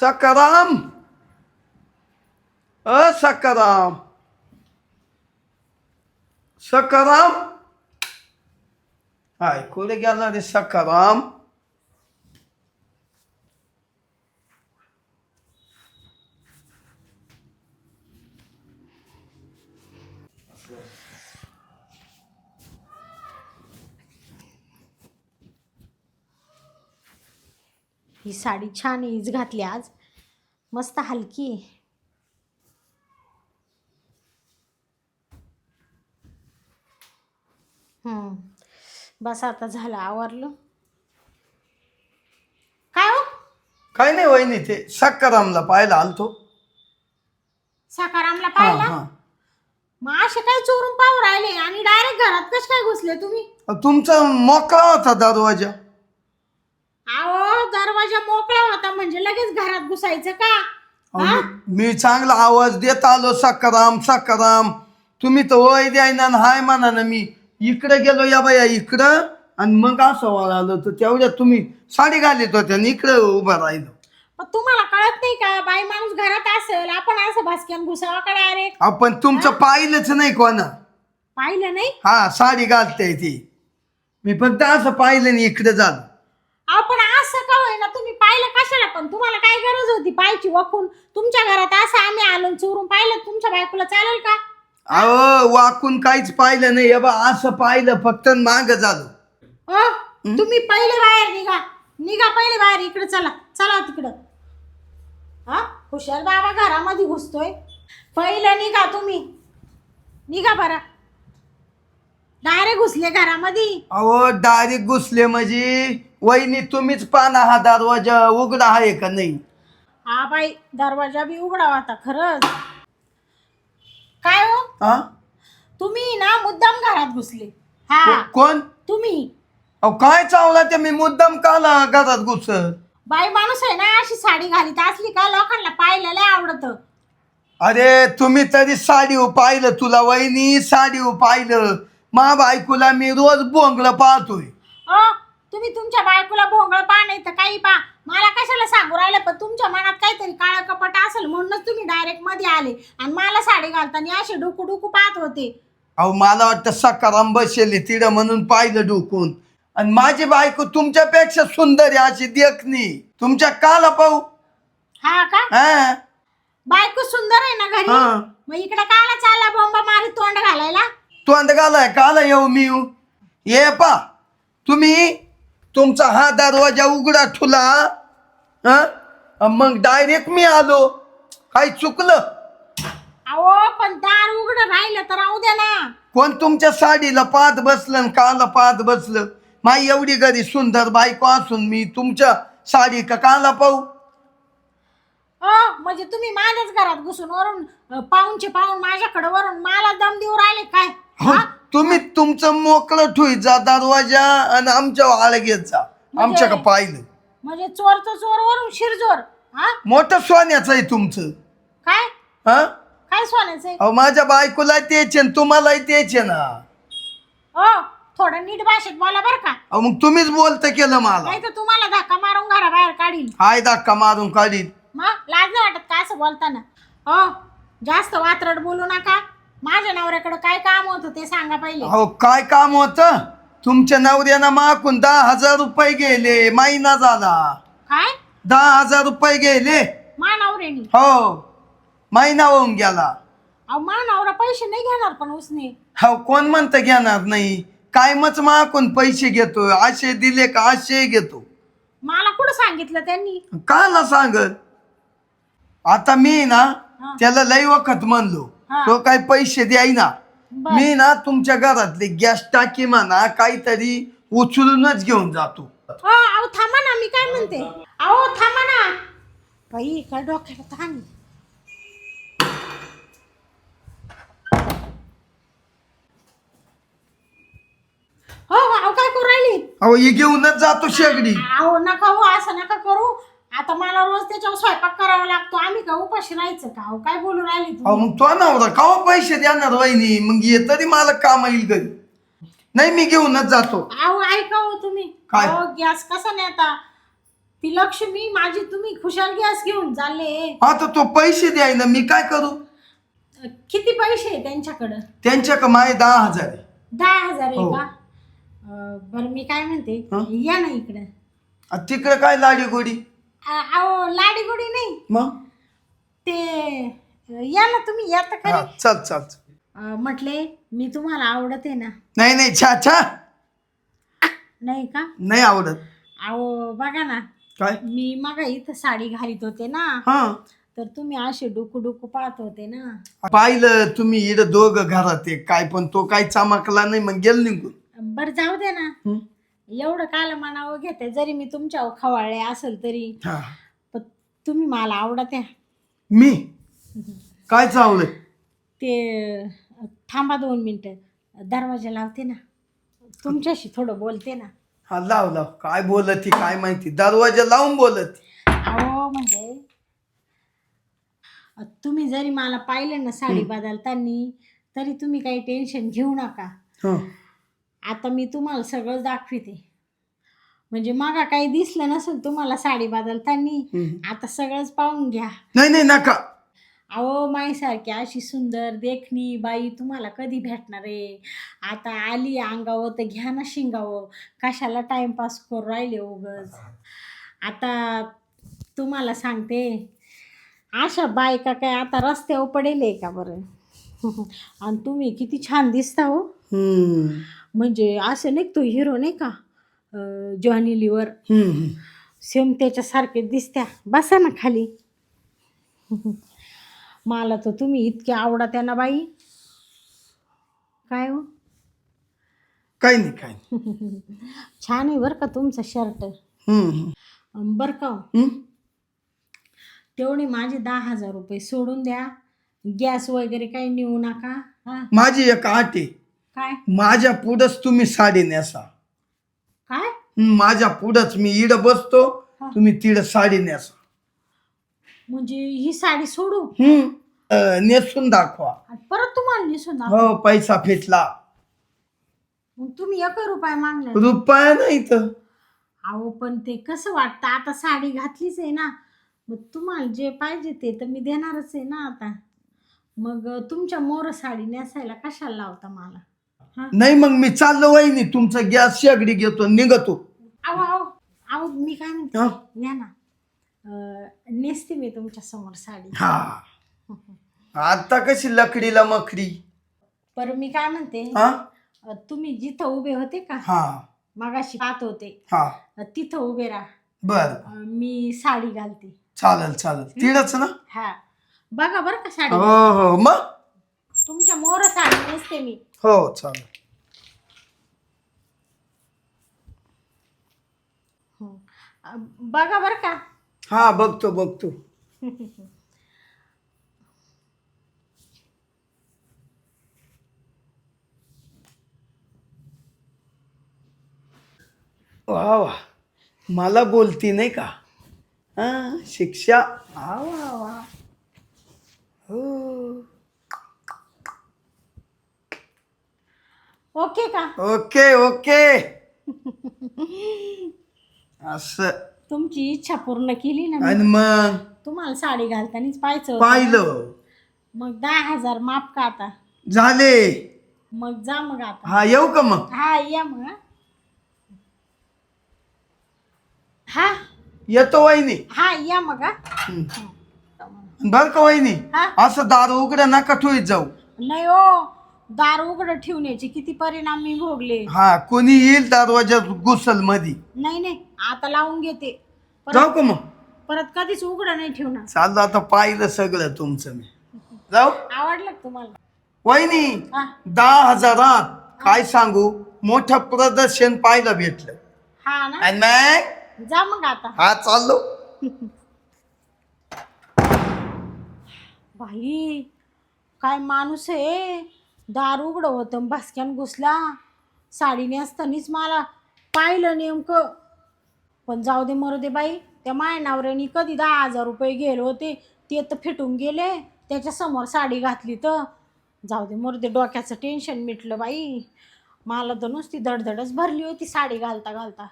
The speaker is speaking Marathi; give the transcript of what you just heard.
सकाराम अ सकाराम सकाराम हाय कुठे गेला रे सकाराम ही साडी छान हीच घातली आज. मस्त हलकी. बस आता झालं आवरलं. काय हो? काय नाही वहिनी ते सकारामला पाहायला आलतो. साकारामला हा पाहिला हा. मग असे काय चोरून पाहू राहिले? आणि डायरेक्ट घरात कश काय घुसले तुम्ही? तुमचा मोकळा होता दरवाजा. अहो दरवाजा मोकळा होता म्हणजे लगेच घरात घुसायचं का? अहो, मी- मी चांगला आवाज देत आलो सकाराम सकाराम. तुम्ही तर वय द्यायना आणि हाय म्हणा ना मी. इकडे गेलो या बाया इकडं आणि मग असं वळालो तर तेवढ्यात तुम्ही साडी घालीत होत्या आणि इकडं उभं राहिलो. पण तुम्हाला कळत नाही का? बाई माणूस घरात असेल आपण असं भासक्यान घुसावा का डायरेक्ट आपण तुमचं पाहिलंच नाही कोणा. पाहिलं नाही? हा साडी घालते ती. मी फक्त असं पाहिलं नाही इकडे झालं. आपण असं का होईना? तुम्ही पाहिलं कशाला? पण तुम्हाला काय गरज होती पाहायची वखून? तुमच्या घरात असं आम्ही आलो चोरून पाहिलं. तुमच्या बायकोला चालेल का? अहो वाकून काहीच पाहिलं नाही. बा असं पाहिलं फक्त माग झालं. अ? तुम्ही पहिले बाहेर निघा. निघा पहिले बाहेर. इकडे चला. चला तिकडं. हा हुशार बाबा घरामध्ये घुसतोय. पहिलं निघा तुम्ही. निघा बरं. डायरेक्ट घुसले घरामध्ये. अहो डायरेक्ट घुसले म्हणजे वहिनी तुम्हीच पाना हा दरवाजा उघडा आहे का नाही? हा बाई दरवाजा बी उघडा होता खरंच. काय हो? हा? तुम्ही ना मुद्दाम घरात घुसले. हा. को- कोण? तुम्ही. अहो काय चावला ते मी मुद्दाम काला घरात घुसत? बाई माणूस आहे ना अशी साडी घालीत. असली का लोकांना पाहिलं लय आवडत. अरे तुम्ही तरी साडी पाहिलं तुला वहिनी साडी पाहिलं मा बायकोला मी रोज बोंगलं पाहतोय. अ तुम्ही तुमच्या बायकोला भोंगळ पा नाही तर काही पा मला कशाला सांगू राहिलं? पण तुमच्या मनात काहीतरी काळं कपट असेल म्हणूनच तुम्ही डायरेक्टमध्ये आले. आणि मला साडी घालताना असे डुकू डुकू पाहत होते. अहो मला वाटतं सकाराम बसेल तिडं म्हणून पाहिलं डोकून. आणि माझी बायको तुमच्यापेक्षा सुंदर आहे अशी देखणी. तुमच्या काला पाहू. हा का? हा. बायको सुंदर आहे ना घरी? हा. मग इकडे काला चालला बोंबा मारी तोंड घालायला? तोंड घालाय काला येऊ मी येऊ. ये पा. तुम्ही तुमचा हा दरवाजा उघडा ठुला हा? मग डायरेक्ट मी आलो. काही चुकलं? अहो पण दार उघडं राहिलं तर राहू द्या ना. कोण तुमच्या साडीला पाहत बसलं आणि काला पाहत बसलं? माई एवढी घरी सुंदर बायको असून मी तुमच्या साडी का काला पाहू? अ म्हणजे तुम्ही माझ्याच घरात घुसून वरून अ, पाहूनचे पाहून माझ्याकडे वरून मला दम देऊ राहिले काय? हो? तुम्ही तुमचं मोकळं ठुईचा दरवाजा आणि आमच्या आळगेत जा. आमच्या का पाहिलं? म्हणजे चोरचं चोर वरून शिरजोर हा? मोठं सोन्याचं आहे तुमचं. काय? हा? काय सोन्याचंय अहो माझ्या बायकोला तुम्हालाही तेच आहे ना. हो थोडं नीट भाषेत बोला बरं का. अहो मग तुम्हीच बोलत केलं मला. नाही तर तुम्हाला धक्का मारून घराबाहेर काढील हाय धक्का मारून काढील मग लाज नाही वाटत का असं बोलताना? हो जास्त वात्रट बोलू नका. माझ्या नवऱ्याकडे काय काम होतं ते सांगा पहिले. अहो काय काम होतं? तुमच्या नवऱ्यानं माकून दहा हजार रुपये गेले महिना झाला. काय? दहा हजार रुपये गेले. मा नवऱ्यानी? हो महिना होऊन गेला. अहो मा नवरा पैसे नाही घेणार पण उसने. हो कोण म्हणतं घेणार नाही? कायमच माकून पैसे घेतो असे दिले का असे घेतो. मला कुठं सांगितलं त्यांनी? काला सांगत आता मी ना हा. त्याला लई वखत म्हणलो. हा. तो काही पैसे द्यायना. बर. मी ना तुमच्या घरातले गॅस टाकी म्हणा काहीतरी उचलूनच घेऊन जातो. हो अहो थांबा ना मी काय म्हणते? अहो थांबा ना. बाई काय डोक्याला ताण आहे. हो हो, अहो काय करू राहिली? अहो ही घेऊनच जातो शेगडी. अहो नका हो असं नका करू. आता मला रोज त्याच्यावर स्वयंपाक करावा लागतो. आम्ही का उपाशी राहायचं का अहो काय बोलू राहिली अहो तुम्ही मग तो नवरा कावा पैसे देणार वहिनी? मग ये तरी मला काम येईल घरी. नाही मी घेऊनच जातो. अहो ऐका हो तुम्ही. काय? अहो गॅस कसा नेता ती लक्ष्मी माझी तुम्ही खुशाल गॅस घेऊन चालले. आता तो पैसे द्याय ना मी काय करू? किती पैसे आहे त्यांच्याकडं? त्यांच्या का माय दहा हजार आहे. दहा हजार आहे हो. का? अं, बरं मी काय म्हणते? हं? या ना इकडं. आ, तिकडे काय लाडी गोडी? अहो लाडी गोडी नाही. मग? ते या ना तुम्ही या तर हा खरी. चल चल. चल. अं, म्हटले मी तुम्हाला आवडते ना. नाही नाही छा छा. नाही का? नाही आवडत. अहो बघा ना. काय? मी मग इथं साडी घालीत होते ना. हा. तर तुम्ही असे डुकू डुकू पाहत होते ना. पाहिलं तुम्ही इथं दोघं घरात आहे. काय पण तो काय चमकला नाही मग गेल निघून. बरं जाऊ दे ना. हं? एवढं काल मनावं घेते जरी मी तुमच्या खवाळले असेल तरी. हा. पण तुम्ही मला आवडत आहे मी? काय चावलं ते थांबा दोन मिनटं. दरवाजा लावते ना. तुमच्याशी थोडं बोलते ना. हा लाव लाव. काय बोलत ती काय माहिती? दरवाजा लावून बोलत. अहो म्हणजे? तुम्ही जरी मला पाहिलं ना साडी बदलताना तरी तुम्ही काही टेन्शन घेऊ नका. हं. आता मी तुम्हाला सगळं दाखविते. म्हणजे मागा काही दिसलं नसेल तुम्हाला साडी बदलताना. आता सगळंच पाहून घ्या. नाही नाही नका. अहो माईसारखी अशी सुंदर देखणी बाई तुम्हाला कधी भेटणार आहे? आता आली अंगावर तर घ्या ना शिंगावं. कशाला टाइमपास करू राहिले उगच? आता तुम्हाला सांगते अशा बायका काय आता रस्त्यावर पडेल आहे का बरं? आणि तुम्ही किती छान दिसता हो. हम्म. म्हणजे असं नाही का तो हिरो नाही का? अं, जॉनी लिवर हम्म. सेम त्याच्यासारखे दिसत्या. बसा ना खाली. मला तर तुम्ही इतके आवडत्या ना बाई. काय हो? काही नाही काही नाही. छान आहे बरं का तुमचं शर्ट हम्म. बरं का हो? हम्म. तेवढे माझे दहा हजार रुपये सोडून द्या. गॅस वगैरे काही नेऊ नका. हा. माझी एक आट आहे. काय? माझ्या पुढंच तुम्ही साडी नेसा. काय? माझ्या पुढंच मी इड बसतो. तुम्ही तिड साडी नेसा. म्हणजे ही साडी सोडू? हम्म. अं, नेसून दाखवा. आणि परत तुम्हाला नेसून दाखवू. हो पैसा फिटला. मग तुम्ही एक रुपये मागला रुपया नाही तर. अहो पण ते कसं वाटतं? आता साडी घातलीच आहे ना. मग तुम्हाला जे पाहिजे ते तर मी देणारच आहे ना आता. मग तुमच्या मोर साडी नेसायला कशाला लावता मला? नाही मग मी चाललो वहिनी तुमचा गॅस शेगडी घेतो निघतो. मी काय म्हणते? या ना. अं, नेसते मी तुमच्यासमोर साडी. हा. आता कशी लकडीला मकडी? पर मी काय म्हणते? हा? अं, तुम्ही जिथं उभे होते का? हा. मगाशी पाहत होते. हा. अं, तिथं उभे राहा. बर. अं, मी साडी घालते. चालेल चालेल. तिडच ना? हा. बघा बरं का साडी. हो हो. मग? तुमच्या मोर साडी नेसते मी. हो चालेल. हो. बघा बरं का. हा बघतो बघतो. वा वा. मला बोलती नाही का? हा शिक्षा. वा वा वा. ओके का? Okay okay. असं. तुमची इच्छा पूर्ण केली ना मी. आणि मग? तुम्हाला साडी घालतानाच पाहायचं होतं. पाहिलं. मग दहा हजार माफ का आता? झाले. मग जा मग आता. हा येऊ का मग? हा या मग हा. हा? येतो वहिनी. हा या मग हा. बर का वहिनी? हा? असं दार उघड्या नका ठेवीत जाऊ. नाही हो दार उघडं ठेवण्याचे किती परिणाम मी भोगले. हा कोणी येईल दरवाज्यात घुसल मधी नाही नाही. आता लावून घेते. परत का मग? परत कधीच उघडं नाही ठेवणार. चाललं आता पाहिलं सगळं तुमचं मी. जाऊ. आवडलं का तुम्हाला? वहिनी हा. दहा हजारात काय सांगू? मोठं प्रदर्शन पाहायला भेटलं. हा ना? आणि मग? जा मग आता. हा चाललो. बाई काय माणूस आहे? दार उघडं होतं भासक्यान घुसला. साडीने असतानीच मला पाहिलं नेमकं. पण जाऊ दे मरू दे बाई त्या माया नवऱ्याने कधी दहा हजार रुपये गेले होते ते तर फिटून गेले. त्याच्यासमोर साडी घातली तर. जाऊ दे मरू दे डोक्याचं टेन्शन मिटलं बाई. मला तर नुसती धडधडच भरली होती साडी घालता घालता.